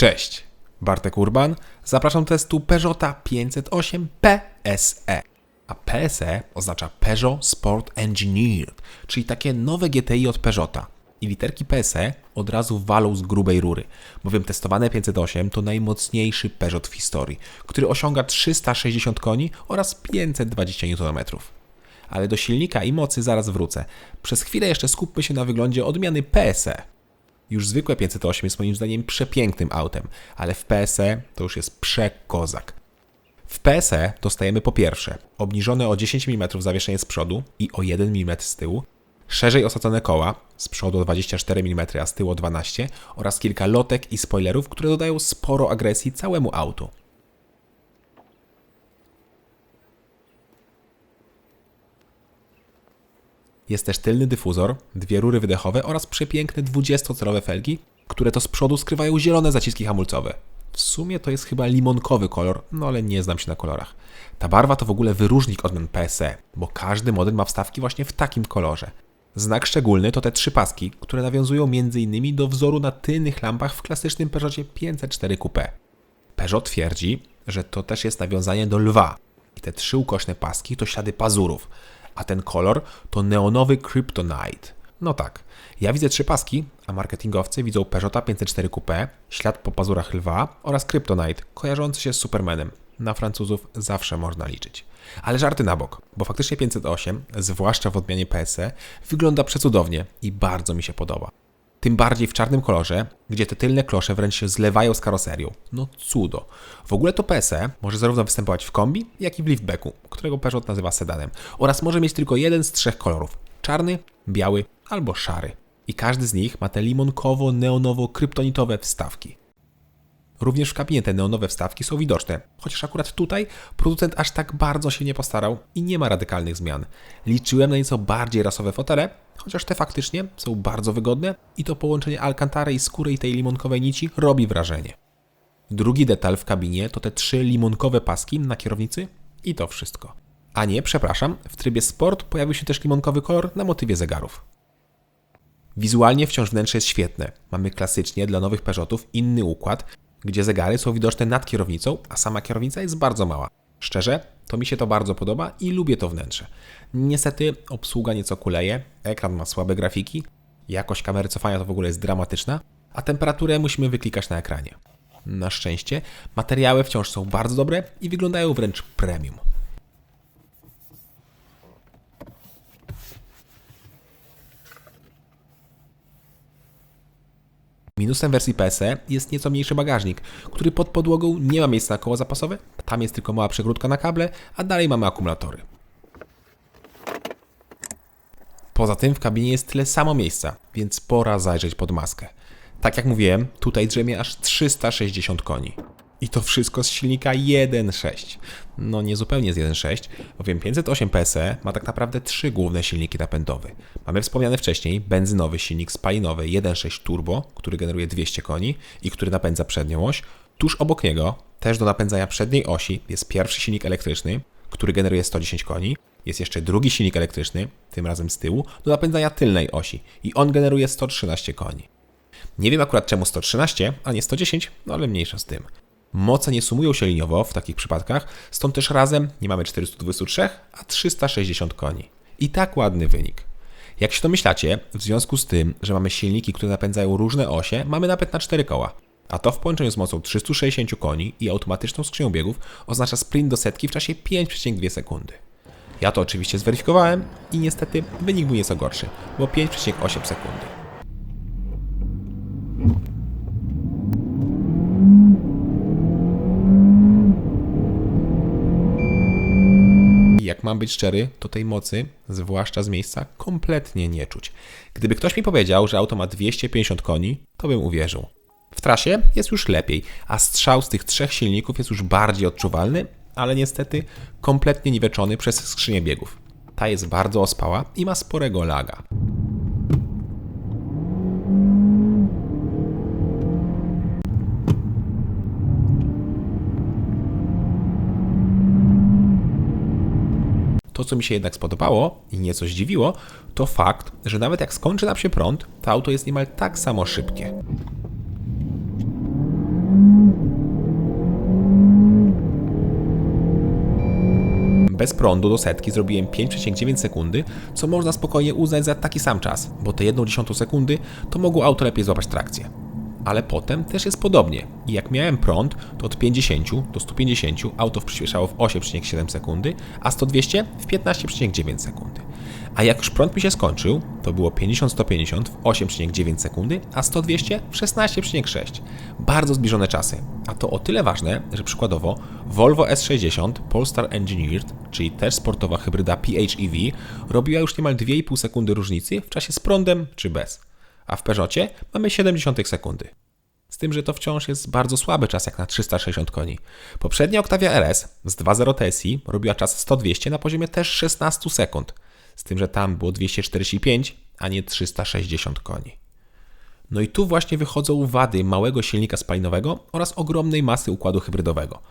Cześć, Bartek Urban. Zapraszam do testu Peugeota 508 PSE. A PSE oznacza Peugeot Sport Engineered, czyli takie nowe GTI od Peugeota. I literki PSE od razu walą z grubej rury, bowiem testowane 508 to najmocniejszy Peugeot w historii, który osiąga 360 koni oraz 520 Nm. Ale do silnika i mocy zaraz wrócę. Przez chwilę jeszcze skupmy się na wyglądzie odmiany PSE. Już zwykłe 508 jest moim zdaniem przepięknym autem, ale w PSE to już jest przekozak. W PSE dostajemy po pierwsze obniżone o 10 mm zawieszenie z przodu i o 1 mm z tyłu, szerzej osadzone koła, z przodu o 24 mm, a z tyłu o 12 oraz kilka lotek i spoilerów, które dodają sporo agresji całemu autu. Jest też tylny dyfuzor, dwie rury wydechowe oraz przepiękne 20-calowe felgi, które to z przodu skrywają zielone zaciski hamulcowe. W sumie to jest chyba limonkowy kolor, no ale nie znam się na kolorach. Ta barwa to w ogóle wyróżnik odmian PSE, bo każdy model ma wstawki właśnie w takim kolorze. Znak szczególny to te trzy paski, które nawiązują m.in. do wzoru na tylnych lampach w klasycznym Peugeotie 504 Coupé. Peugeot twierdzi, że to też jest nawiązanie do lwa. I te trzy ukośne paski to ślady pazurów, a ten kolor to neonowy Kryptonite. No tak, ja widzę trzy paski, a marketingowcy widzą Peugeota 504 Coupé, ślad po pazurach lwa oraz Kryptonite, kojarzący się z Supermanem. Na Francuzów zawsze można liczyć. Ale żarty na bok, bo faktycznie 508, zwłaszcza w odmianie PSE, wygląda przecudownie i bardzo mi się podoba. Tym bardziej w czarnym kolorze, gdzie te tylne klosze wręcz się zlewają z karoserią. No cudo. W ogóle to PSE może zarówno występować w kombi, jak i w liftbacku, którego Peugeot nazywa sedanem. Oraz może mieć tylko jeden z trzech kolorów. Czarny, biały albo szary. I każdy z nich ma te limonkowo-neonowo-kryptonitowe wstawki. Również w kabinie te neonowe wstawki są widoczne, chociaż akurat tutaj producent aż tak bardzo się nie postarał i nie ma radykalnych zmian. Liczyłem na nieco bardziej rasowe fotele, chociaż te faktycznie są bardzo wygodne i to połączenie alcantary i skóry i tej limonkowej nici robi wrażenie. Drugi detal w kabinie to te trzy limonkowe paski na kierownicy i to wszystko. A nie, przepraszam, w trybie sport pojawił się też limonkowy kolor na motywie zegarów. Wizualnie wciąż wnętrze jest świetne. Mamy klasycznie dla nowych Peugeotów inny układ, gdzie zegary są widoczne nad kierownicą, a sama kierownica jest bardzo mała. Szczerze, to mi się to bardzo podoba i lubię to wnętrze. Niestety obsługa nieco kuleje, ekran ma słabe grafiki, jakość kamery cofania to w ogóle jest dramatyczna, a temperaturę musimy wyklikać na ekranie. Na szczęście materiały wciąż są bardzo dobre i wyglądają wręcz premium. Minusem wersji PSE jest nieco mniejszy bagażnik, który pod podłogą nie ma miejsca na koło zapasowe, tam jest tylko mała przegródka na kable, a dalej mamy akumulatory. Poza tym w kabinie jest tyle samo miejsca, więc pora zajrzeć pod maskę. Tak jak mówiłem, tutaj drzemie aż 360 koni. I to wszystko z silnika 1.6. No nie zupełnie z 1.6, bowiem 508 PSE ma tak naprawdę trzy główne silniki napędowe. Mamy wspomniany wcześniej benzynowy silnik spalinowy 1.6 turbo, który generuje 200 koni i który napędza przednią oś. Tuż obok niego, też do napędzania przedniej osi, jest pierwszy silnik elektryczny, który generuje 110 koni. Jest jeszcze drugi silnik elektryczny, tym razem z tyłu, do napędzania tylnej osi i on generuje 113 koni. Nie wiem akurat czemu 113, a nie 110, no ale mniejsza z tym. Moce nie sumują się liniowo w takich przypadkach, stąd też razem nie mamy 423, a 360 koni. I tak ładny wynik. Jak się domyślacie, w związku z tym, że mamy silniki, które napędzają różne osie, mamy napęd na 4 koła. A to w połączeniu z mocą 360 koni i automatyczną skrzynią biegów oznacza sprint do setki w czasie 5,2 sekundy. Ja to oczywiście zweryfikowałem i niestety wynik był nieco gorszy, bo 5,8 sekundy. Jak mam być szczery, to tej mocy, zwłaszcza z miejsca, kompletnie nie czuć. Gdyby ktoś mi powiedział, że auto ma 250 koni, to bym uwierzył. W trasie jest już lepiej, a strzał z tych trzech silników jest już bardziej odczuwalny, ale niestety kompletnie niweczony przez skrzynię biegów. Ta jest bardzo ospała i ma sporego laga. To, co mi się jednak spodobało i nieco zdziwiło, to fakt, że nawet jak skończy nam się prąd, to auto jest niemal tak samo szybkie. bez prądu do setki zrobiłem 5,9 sekundy, co można spokojnie uznać za taki sam czas, bo te 1,1 sekundy to mogło auto lepiej złapać trakcję. Ale potem też jest podobnie. I jak miałem prąd, to od 50 do 150 auto przyspieszało w 8,7 sekundy, a 100-200 w 15,9 sekundy. A jak już prąd mi się skończył, to było 50-150 w 8,9 sekundy, a 100-200 w 16,6. Bardzo zbliżone czasy. A to o tyle ważne, że przykładowo Volvo S60 Polestar Engineered, czyli też sportowa hybryda PHEV, robiła już niemal 2,5 sekundy różnicy w czasie z prądem czy bez. A w Peugeotie mamy 70 sekundy. Z tym, że to wciąż jest bardzo słaby czas jak na 360 koni. Poprzednia Octavia RS z 2.0 TSI robiła czas 100-200 na poziomie też 16 sekund z tym, że tam było 245, a nie 360 koni. No i tu właśnie wychodzą wady małego silnika spalinowego oraz ogromnej masy układu hybrydowego.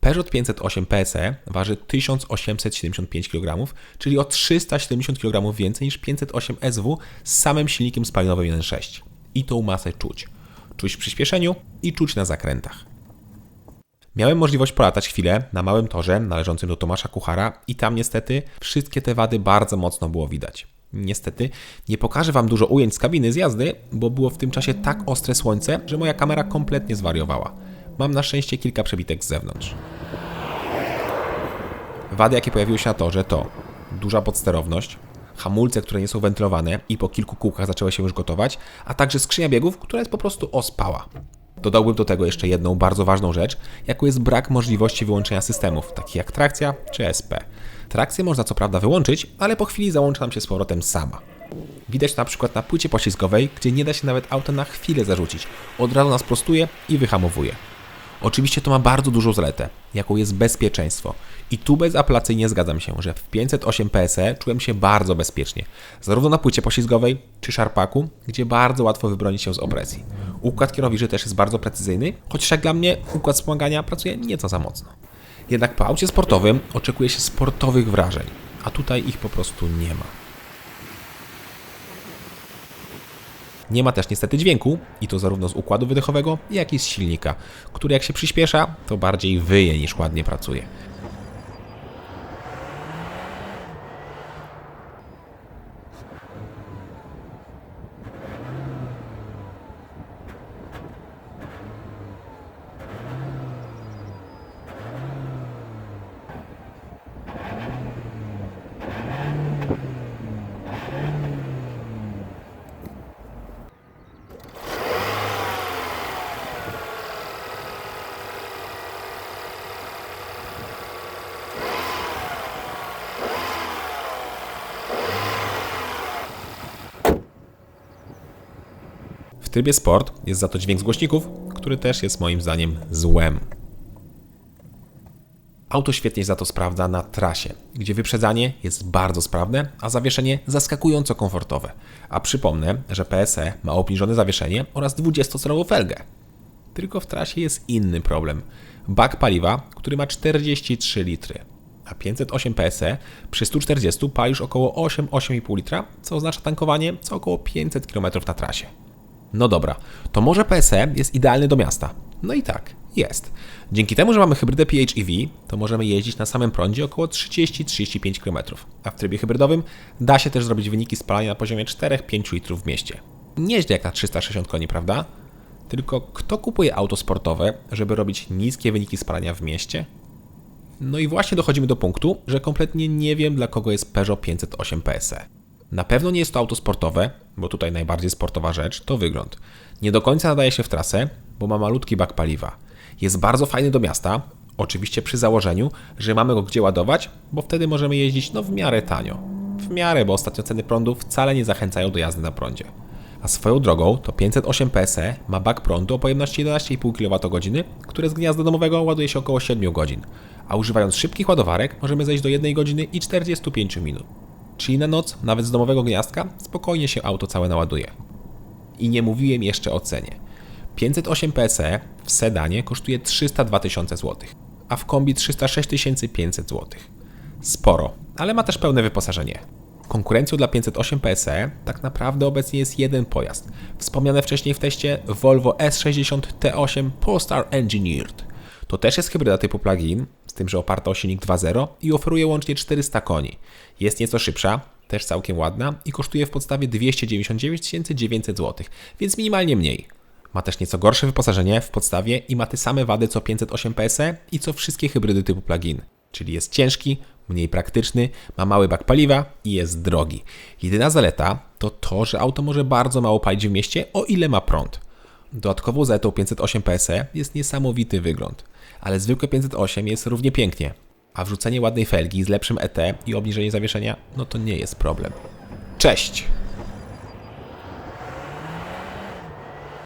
Peugeot 508 PSE waży 1875 kg, czyli o 370 kg więcej niż 508 SW z samym silnikiem spalinowym 1.6. I tą masę czuć. Czuć w przyspieszeniu i czuć na zakrętach. Miałem możliwość polatać chwilę na małym torze należącym do Tomasza Kuchara i tam niestety wszystkie te wady bardzo mocno było widać. Niestety nie pokażę Wam dużo ujęć z kabiny z jazdy, bo było w tym czasie tak ostre słońce, że moja kamera kompletnie zwariowała. Mam na szczęście kilka przebitek z zewnątrz. Wady, jakie pojawiły się na torze to duża podsterowność, hamulce, które nie są wentylowane i po kilku kółkach zaczęły się już gotować, a także skrzynia biegów, która jest po prostu ospała. Dodałbym do tego jeszcze jedną bardzo ważną rzecz, jaką jest brak możliwości wyłączenia systemów, takich jak trakcja czy SP. Trakcję można co prawda wyłączyć, ale po chwili załącza nam się z powrotem sama. Widać to na przykład na płycie poślizgowej, gdzie nie da się nawet auto na chwilę zarzucić. Od razu nas prostuje i wyhamowuje. Oczywiście to ma bardzo dużą zaletę, jaką jest bezpieczeństwo. I tu bezapelacyjnie zgadzam się, że w 508 PSE czułem się bardzo bezpiecznie, zarówno na płycie poślizgowej czy szarpaku, gdzie bardzo łatwo wybronić się z opresji. Układ kierowniczy też jest bardzo precyzyjny, chociaż jak dla mnie układ wspomagania pracuje nieco za mocno. Jednak po aucie sportowym oczekuje się sportowych wrażeń, a tutaj ich po prostu nie ma. Nie ma też niestety dźwięku, i to zarówno z układu wydechowego, jak i z silnika, który jak się przyspiesza, to bardziej wyje niż ładnie pracuje. Trybie sport jest za to dźwięk z głośników, który też jest moim zdaniem złem. Auto świetnie za to sprawdza na trasie, gdzie wyprzedzanie jest bardzo sprawne, a zawieszenie zaskakująco komfortowe. A przypomnę, że PSE ma obniżone zawieszenie oraz 20-calową felgę. Tylko w trasie jest inny problem. Bak paliwa, który ma 43 litry, a 508 PSE przy 140 pali już około 8-8,5 litra, co oznacza tankowanie co około 500 km na trasie. No dobra, to może PSE jest idealny do miasta. No i tak, jest. Dzięki temu, że mamy hybrydę PHEV, to możemy jeździć na samym prądzie około 30-35 km, a w trybie hybrydowym da się też zrobić wyniki spalania na poziomie 4-5 litrów w mieście. Nieźle jak na 360 koni, prawda? Tylko kto kupuje auto sportowe, żeby robić niskie wyniki spalania w mieście? No i właśnie dochodzimy do punktu, że kompletnie nie wiem dla kogo jest Peugeot 508 PSE. Na pewno nie jest to auto sportowe, bo tutaj najbardziej sportowa rzecz to wygląd. Nie do końca nadaje się w trasę, bo ma malutki bak paliwa. Jest bardzo fajny do miasta, oczywiście przy założeniu, że mamy go gdzie ładować, bo wtedy możemy jeździć no w miarę tanio. W miarę, bo ostatnio ceny prądu wcale nie zachęcają do jazdy na prądzie. A swoją drogą to 508 PSE ma bak prądu o pojemności 11,5 kWh, które z gniazda domowego ładuje się około 7 godzin, a używając szybkich ładowarek możemy zejść do 1 godziny i 45 minut. Czyli na noc, nawet z domowego gniazdka, spokojnie się auto całe naładuje. I nie mówiłem jeszcze o cenie. 508 PSE w sedanie kosztuje 302 tysiące złotych, a w kombi 306 500 złotych. Sporo, ale ma też pełne wyposażenie. Konkurencją dla 508 PSE tak naprawdę obecnie jest jeden pojazd. Wspomniane wcześniej w teście Volvo S60 T8 Polestar Engineered. To też jest hybryda typu plug-in, z tym że oparta o silnik 2.0 i oferuje łącznie 400 koni. Jest nieco szybsza, też całkiem ładna i kosztuje w podstawie 299 900 zł, więc minimalnie mniej. Ma też nieco gorsze wyposażenie w podstawie i ma te same wady co 508 PSE i co wszystkie hybrydy typu plug-in. Czyli jest ciężki, mniej praktyczny, ma mały bak paliwa i jest drogi. Jedyna zaleta to to, że auto może bardzo mało palić w mieście, o ile ma prąd. Dodatkową zaletą 508 PSE jest niesamowity wygląd, ale zwykłe 508 jest równie pięknie, a wrzucenie ładnej felgi z lepszym ET i obniżenie zawieszenia, no to nie jest problem. Cześć!